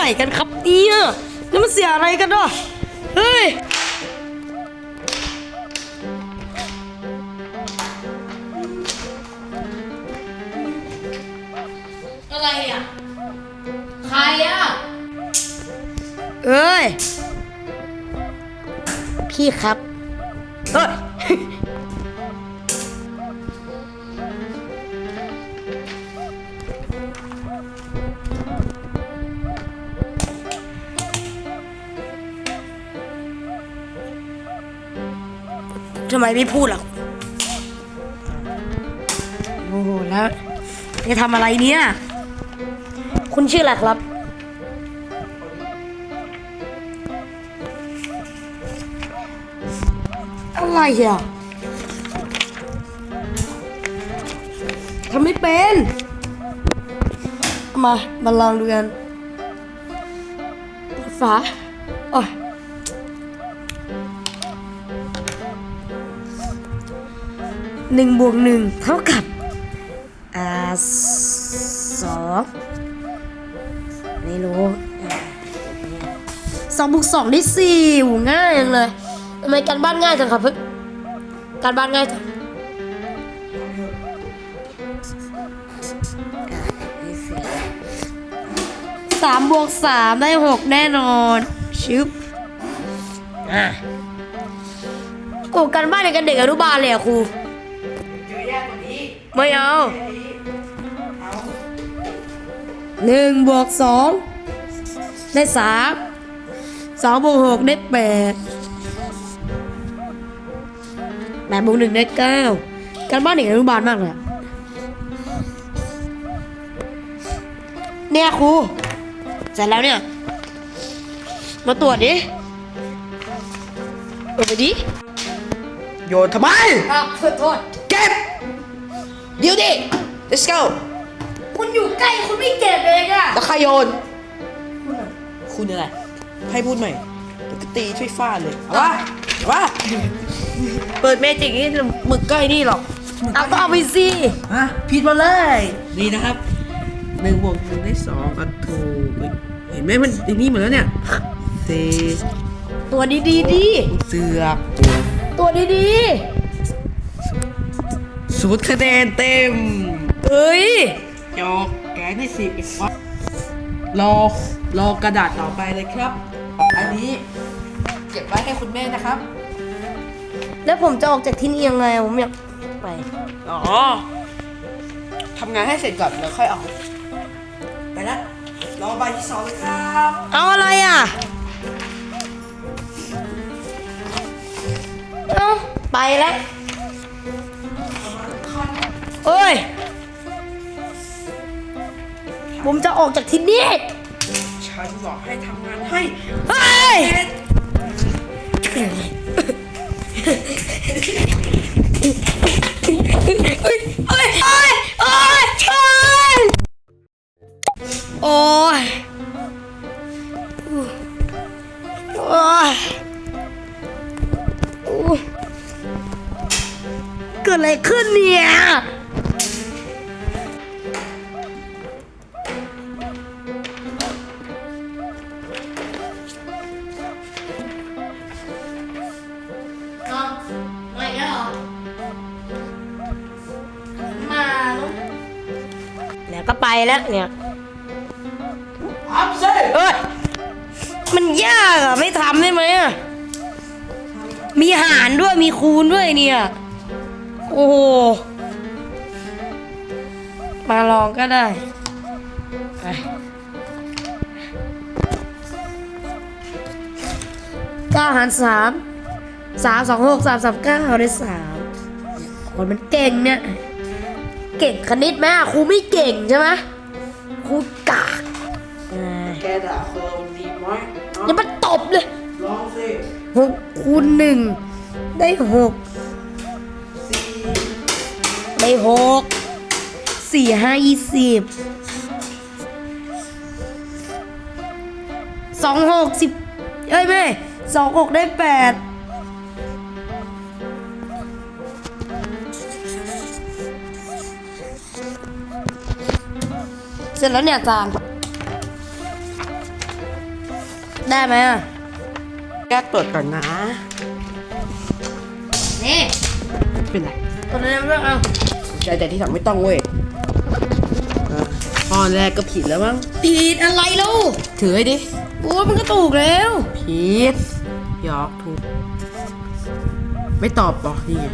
ไหนกันครับเนี่ยนี่มันเสียอะไรกันเนาะเฮ้ยอะไรอะ ใครอะ เอ้ย พี่ครับ ทำไมไม่พูดล่ะโอ้โหแล้วจะทำอะไรเนี่ย คุณชื่ออะไรครับ อะไรอะทำไม่เป็น มา มาลองดูกันเปิดฝาโอ้ย หนึ่งบวกหนึ่งเท่ากับอ่าสองไม่รู้อ่าสองบวกสองได้สี่หูง่ายจังเลยทำไมการบ้านง่ายจังครับเพื่อนการบ้านง่ายจังสามบวกสามได้หกแน่นอนชึบอะโอ้การบ้านในกันเด็กอนุบาลเลยอะครู ไม่เอาหนึ่งบวกสองได้สามสองบวกหกได้แปดแปดบวกหนึ่งได้เก้าการบ้านเด็กอนุบาลมากเลยอะเนี่ยครูเสร็จแล้วเนี่ย มาตรวจดิตรวจไปดิโยนทำไม อ้าวขอโทษ เก็บ เดี๋ยวดิ let's go คุณอยู่ใกล้คุณไม่เก็บเองอะแล้วใครโยน คุณอะไร ให้พูดใหม่เดี๋ยวก็ตีช่วยฟาดเลยเอาวะเอาวะเปิดเมจิกนี่หมึกใกล้นี่หรอกเอาก็เอาไปสิฮะผิดมาเลย นี่นะครับหนึ่งบวกหนึ่งได้สองอะถูกเฮ้ยเห็นไหมมันไอ้นี่หมดแล้วเนี่ยสี่ตัวดีดีๆดีเสือกตัวดีดี สูตรคะแนนเต็มๆเอ้ยจอกแกะให้สิบอีกวะรอรอกระดาษต่อไปเลยครับ อันนี้เก็บไว้ให้คุณแม่นะครับ แล้วผมจะออกจากที่นี่ยังไงผมอยากไป อ๋อทำงานให้เสร็จก่อนแล้วค่อยออก ไปละรอใบที่สองเลยครับเอาอะไรอะเอาไปแล้ว เอ้ย ผมจะออกจากที่นี่ ฉันบอกให้ทำงานให้เฮ้ย เก็ไปแล้วเนี่ยทำสิเอ้ย มันยากอะไม่ทำได้ไหมอะมีหารด้วยมีคูณด้วยเนี่ย โอ้โห มาลองก็ได้ไปเก้าหารสามสามสองหกสามสามเก้าได้สามคนมันเก่งเนี่ย เก่งคณิตไหมอะครูไม่เก่งใช่ไหมครูกากอ่าแกด่าเฟิร์มดีไหมอย่ามาตบเลยลองสิหกคูณหนึ่งได้หกสี่ได้หกสี่ห้ายี่สิบสองหกสิบเอ้ยไม่สองหกได้แปด เสร็จแล้วเนี่ยอาจารย์ ได้ไหมอะแก้ตรวจก่อนนะ นี่เป็นไรตอนนี้ไม่ต้องเอาใจแต่ที่สั่งไม่ต้องเว้ยอะข้อแรกก็ผิดแล้วมั้ง ผิดอะไรแล้วถือให้ดิ โอ้ยมันก็ถูกแล้ว ผิดหยอกถูก ไม่ตอบบอกนี่ไง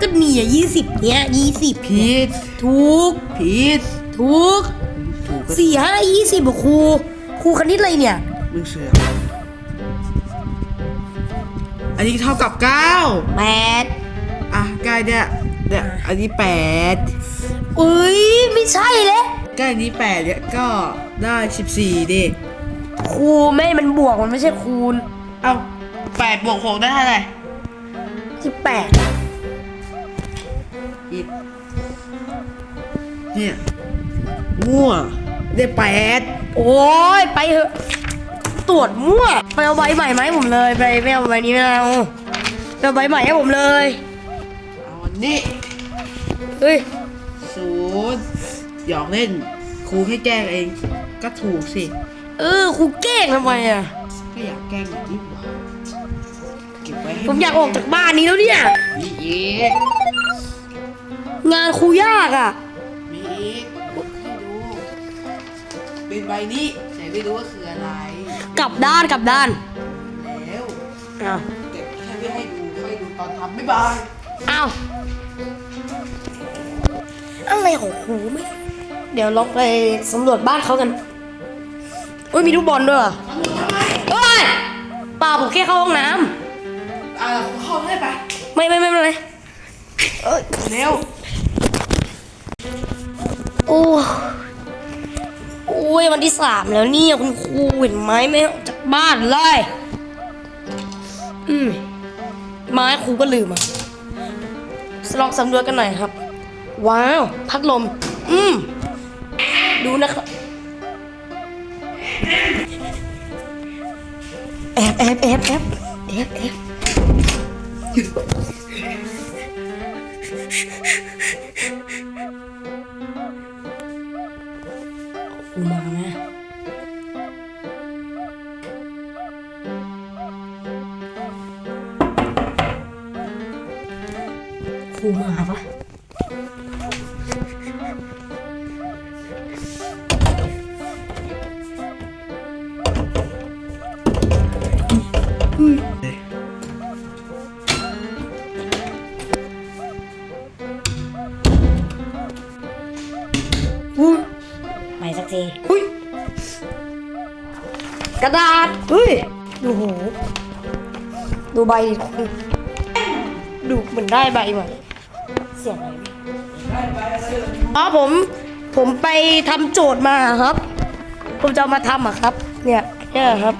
ก็นี่อะยี่สิบเนี้ยยี่สิบผิดถูกผิด ถูกถูกก็สี่ห้ายี่สิบอะครูครูคณิตอะไรเนี่ยมึงเสืออันนี้เท่ากับเก้าแปดอะใกล้เนี่ยเนี่ยอันนี้แปดเอ้ยไม่ใช่แล้วใกล้อันนี้แปดเนี่ยก็ได้สิบสี่ดิครูไม่มันบวกมันไม่ใช่คูณเอ้าแปดบวกหกได้เท่าไหร่สิบแปดอีกเนี่ย มั่ว ได้แปดโอ้ยไปเถอะตรวจมั่วไปเอาใบใหม่มาให้ผมเลยไปไม่เอาใบนี้ไม่เอาไปเอาใบใหม่ให้ผมเลยเอาอันนี้เฮ้ยศูนย์หยอกเล่น ครูให้แกล้งเอง ก็ถูกสิ เออครูแกล้งทำไมอะก็อยากแกล้งอย่างนี้หว่าเก็บไว้ให้ผมอยากออกจากบ้านนี้แล้วเนี่ยมีอีกงานครูยากอะ มีอีกให้ดู เป็นใบนี้แต่ไม่รู้ว่าคืออะไรกลับด้านกลับด้านแล้วอ้าวเก็บแค่ไม่ให้ดูให้ดูตอนทำบ๊ายบายอ้าวอะไรของครูไม่เดี๋ยวลองไปสำรวจบ้านเขากันอุ้ยมีลูกบอลด้วยเหรอเฮ้ยเปล่าผมแค่เข้าห้องน้อ่าเข้าได้ปะำไม่ไม่ไม่ไม่ไม่เอ้ย เร็ว ยวันที่สามแล้วเนี่ยคุณครูเห็นไหมไม่ให้ออกจากบ้านเลย อืมไม้ครูก็ลืมอะลองสำรวจกันหน่อยครับ ว้าว พัดลม อืม ดูนะครับ แอบแอบแอบแอบแอบแอบ สักทีอุ้ย กระดาษเฮ้ยดูโหดูใบดิคุณดูเหมือนได้ใบมาเสียงอะไรอ๋อผมผมไปทำโจทย์มาครับ ผมจะเอามาทำอะครับ เนี่ยเนี่ยครับ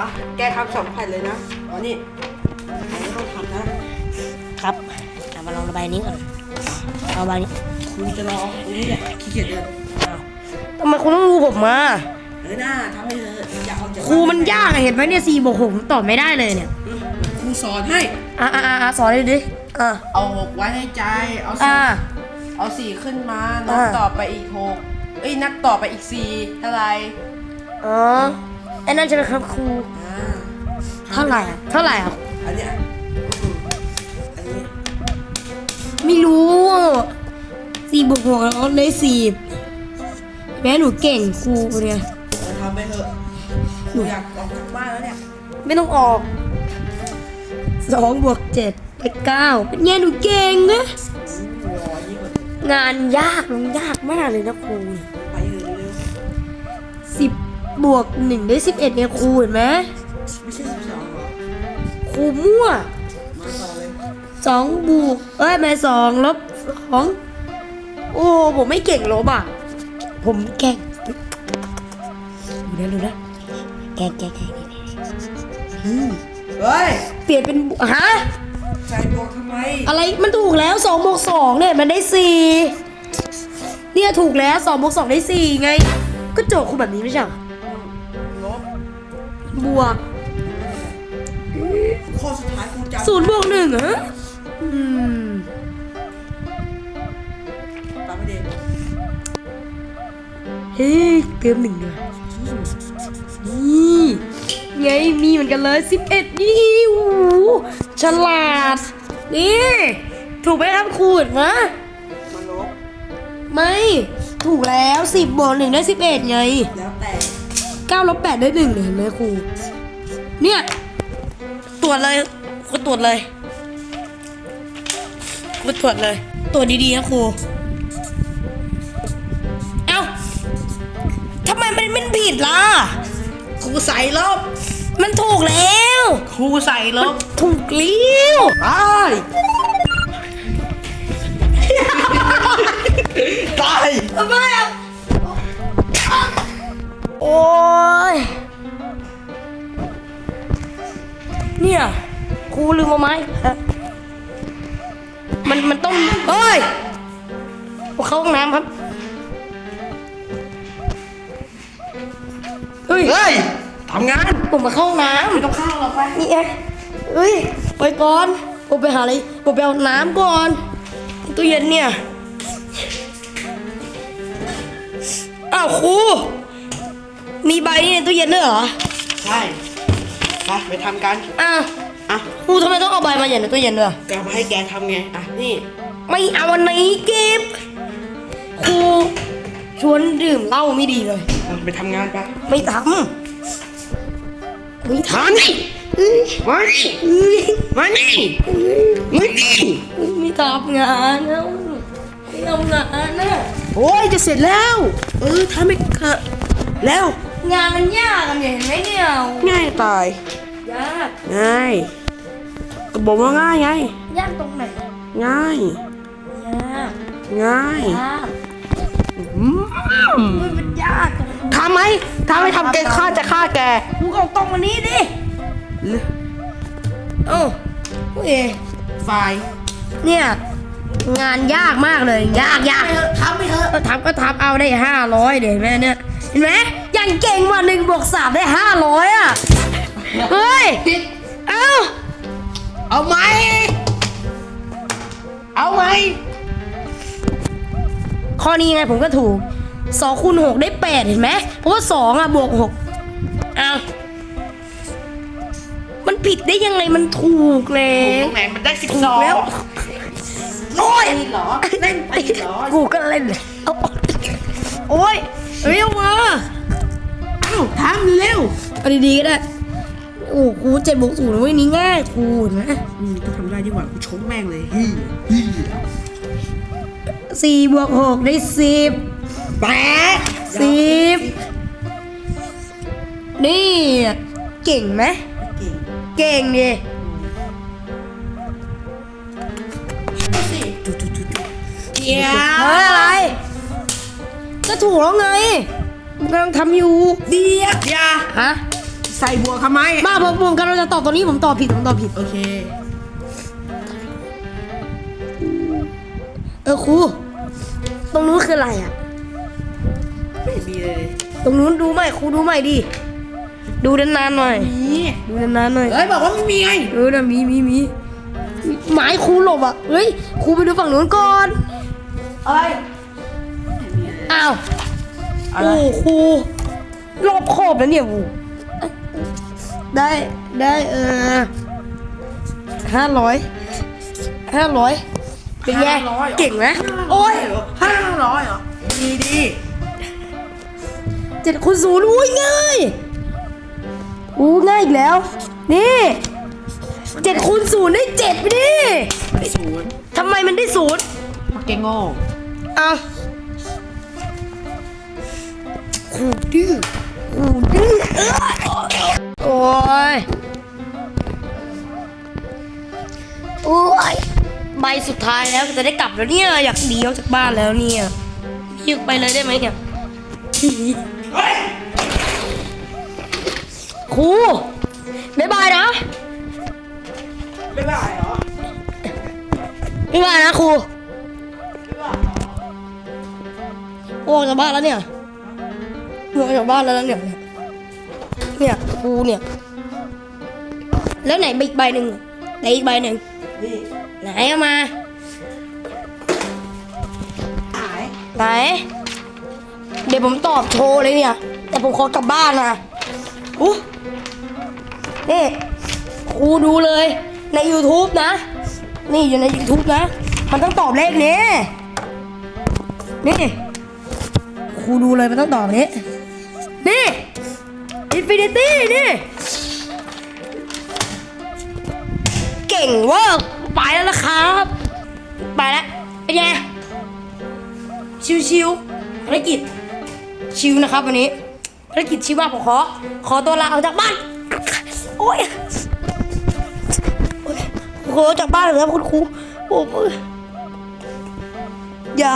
อะแกทำสองแผ่นเลยนะอ๋อนี่อันนี้ต้องทำนะครับเอามาลองระบายนี้ก่อนเอาใบนี้ครูจะรอตรงนี้แหละขี้เกียจเดินอ้าว ทำไมคุณต้องดูผมมาเออหน้าทำให้เลยอยากเอาจากครูมันยากอะเห็นไหมเนี่ยสี่บวกหกผมตอบไม่ได้เลยเนี่ยครูสอนให้อะอะอะสอนเลยดิอะเอาหกไว้ในใจ เอาสี่อะ เอาสี่ขึ้นมา นับอ่า ต่อไปอีกหกเอ้ยนับต่อไปอีกสี่เท่าไหรอ๋อไอ้นั่นใช่ไหมครับครูอ่าเท่าไหร่อะเท่าไหร่อะอันเนี้ยอืมอันนี้ไม่รู้สี่บวกหกแล้วได้สี่ แม่หนูเก่งครูเนี่ยเราทำไปเถอะหนูอยากออกจากบ้านแล้วเนี่ยไม่ต้องออกสองบวกเจ็ดเป็นเก้าเป็นไงหนูเก่งนะรอยิ่งกว่างานยากมันยากมากเลยนะครูไปเถอะเร็วสิบบวกหนึ่งได้สิบเอ็ดไงครูเห็นไหมๆไม่ใช่สิบสองหรอครูมั่วมาต่อเลยสองบวกเอ้ยไม่สองลบสองโอ้ผมไม่เก่งลบอะ ผมเก่งดูนะดูนะแกงแกงแกงอืมเฮ้ยเปลี่ยนเป็นบวกฮะใส่บวกทำไม อะไรมันถูกแล้วสองบวกสองเนี่ยมันได้สี่เนี่ยถูกแล้วสองบวกสองได้สี่ไง ก็โจทย์คุณแบบนี้ไม่ใช่หรอลบบวกข้อสุดท้ายครูจำศูนย์บวกหนึ่งเหรอ เฮ้ยเติมหนึ่งเลยนี่ไงมีเหมือนกันเลยสิบเอ็ดนี่โอ้โหฉลาด นี่ ถูกไหมครับครูเห็นไหมมาลบไม่ ถูกแล้วสิบบวกหนึ่งได้สิบเอ็ดไงแล้วแต่เก้าลบแปดได้หนึ่งเลยเห็นไหมครู เนี่ย ตรวจเลยครูตรวจเลยครูตรวจเลย ตรวจดีๆนะครู ผิดล่ะครูใส่ลบมันถูกแล้วครูใส่ลบถูกเลี้ยวตายตายทำไมอะโอ้ยเนี่ยครูลืมเอาไม้ฮะมันมันต้องเฮ้ยผมเข้าห้องน้ำครับ ฮ้ยเฮ้ยทำงานผมมาเข้าห้องน้ำไม่ต้องเข้าหรอกไปนี่ไงเฮ้ยไปก่อน ผมไปหาอะไร ผมไปเอาน้ำก่อนตู้เย็นเนี่ย อ้าวครู มีใบนี่ในตู้เย็นด้วยเหรอ ใช่ไปไปทำกันอ้าวอะครูทำไมต้องเอาใบมาอย่างในตู้เย็นด้วยก็มาให้แกทำไงอะนี่ ไม่เอาวันไหนเก็บครู ชวนดื่มเหล้าไม่ดีเลยเอาไปทำงานไปไม่ทำไม่ทมานี่ำเอ้ยมานี่เอ้ยมานี่มานี่ไม่ทำงานแล้วไม่ทำงานนะโอ้ยจะเสร็จแล้ว เออทำไม่เถอะแล้วงานมันยากกันเนี่ยเห็นไหมเนี่ยง่ายตายยากง่ายก็บอกว่าง่ายไง ยากตรงไหนง่ายยากง่าย ยากอื มมันเป็นยากตรงทำไหมถ้าไม่ทำแกฆ่าจะฆ่าแกกูเอาตรงวันนี้ดิเอ้าโอเคไฟเนี่ยงานยากมากเลย ยากยากทำไปเถอะก็ทำก็ทำเอาได้ห้าร้อยเดี๋ยวเห็นไหมเนี่ยเห็นไหมอย่างเก่งว่าหนึ่งบวกสามได้ห้าร้อยอะเฮ้ยเอ้าเอาไหมเอาไหมข้อนี้ไงผมก็ถูก สองคูณหกได้แปดเห็นไหมเพราะว่าสองอะบวกหกอ้าวมันผิดได้ยังไงมันถูกเลตยรงไหนมันได้สิบถูสกองแล้ว โอ้ย เหรอเล่นตีเหรอกูก็เล่นเลยเอาออกโอ้ยเร็วมาเอ้าทำเร็วเอาดีๆก็ได้โอ้ครูเจ็ดบวกศูนย์เว้ยนี่ง่ายครูเห็นไหมอืมก็ทำได้ดีกว่ากูชกแม่งเลยฮี่ฮี่สี่บวกหกได้สิบ แปดสิบนี่เก่งไหมเก่งเก่งดิสิจุดจุดจุดจุดเกียเฮ้ยอะไรก็ถูกแล้วไงผมกำลังทำอยู่เดียดยาฮะใส่บัวทำไมมาผมผมกำลังจะตอบตัวนี้ผมตอบผิดผมตอบผิด โอเค เออครูตรงนู้นคืออะไรอะไม่มีเลยตรงนู้นดูใหม่ครูดูใหม่ดิดูนานๆหน่อยมีดูนานๆหน่อยเอ้ยบอกว่าไม่มีไงเออนะมีมีมีมีไม้ครูหลบอะเฮ้ยครูไปดูฝั่งนู้นก่อนอะไรอ้าวอะไรโอ้ครูรอบคอบแล้วเนี่ยครูได้ได้เออห้าร้อยห้าร้อยเป็นไงเก่งไหมโอ้ยห้าร้อยเหรอดีดี เจ็ดคูณศูนย์อุ้ยง่ายอู้ง่ายอีกแล้ว นี่เจ็ดคูณศูนย์ได้เจ็ดไปดิไม่ศูนย์ทำไมมันได้ศูนย์เพราะแกโง่อะขูดื้อขูดื้อเอ้ยโอ้ยโอ้ยใบสุดท้ายแล้วจะได้กลับแล้วเนี่ยอยากหนีออกจากบ้านแล้วเนี่ยยึกไปเลยได้ไหมเนี่ยเฮ้ย ครูบ๊ายบายนะไม่ได้เหรอบ๊ายบายนะครูไม่ได้เหรอออกจากบ้านแล้วเนี่ยออกจากบ้านแล้วเนี่ยเนี่ยครูเนี่ย แล้วไหนอีกใบหนึ่งไหนอีกใบหนึ่งนี่ไหนเอามา หายไหน เดี๋ยวผมตอบโชว์เลยเนี่ย แต่ผมขอกลับบ้านนะอู้ นี่ครูดูเลยใน YouTube นะ นี่อยู่ใน YouTube นะ มันต้องตอบเลขนี้ นี่ครูดูเลยมันต้องตอบนี้ นี่อินฟินิตี้นี่ เก่งเวอร์ไปแล้วนะครับ ไปแล้วเป็นไงชิวๆภารกิจชิวนะครับวันนี้ภารกิจชิวมากผมขอ ขอตัวลาออกจากบ้าน โอ้ยโอ้ยขอออกจากบ้านเลยครับคุณครูโอ้ยอย่า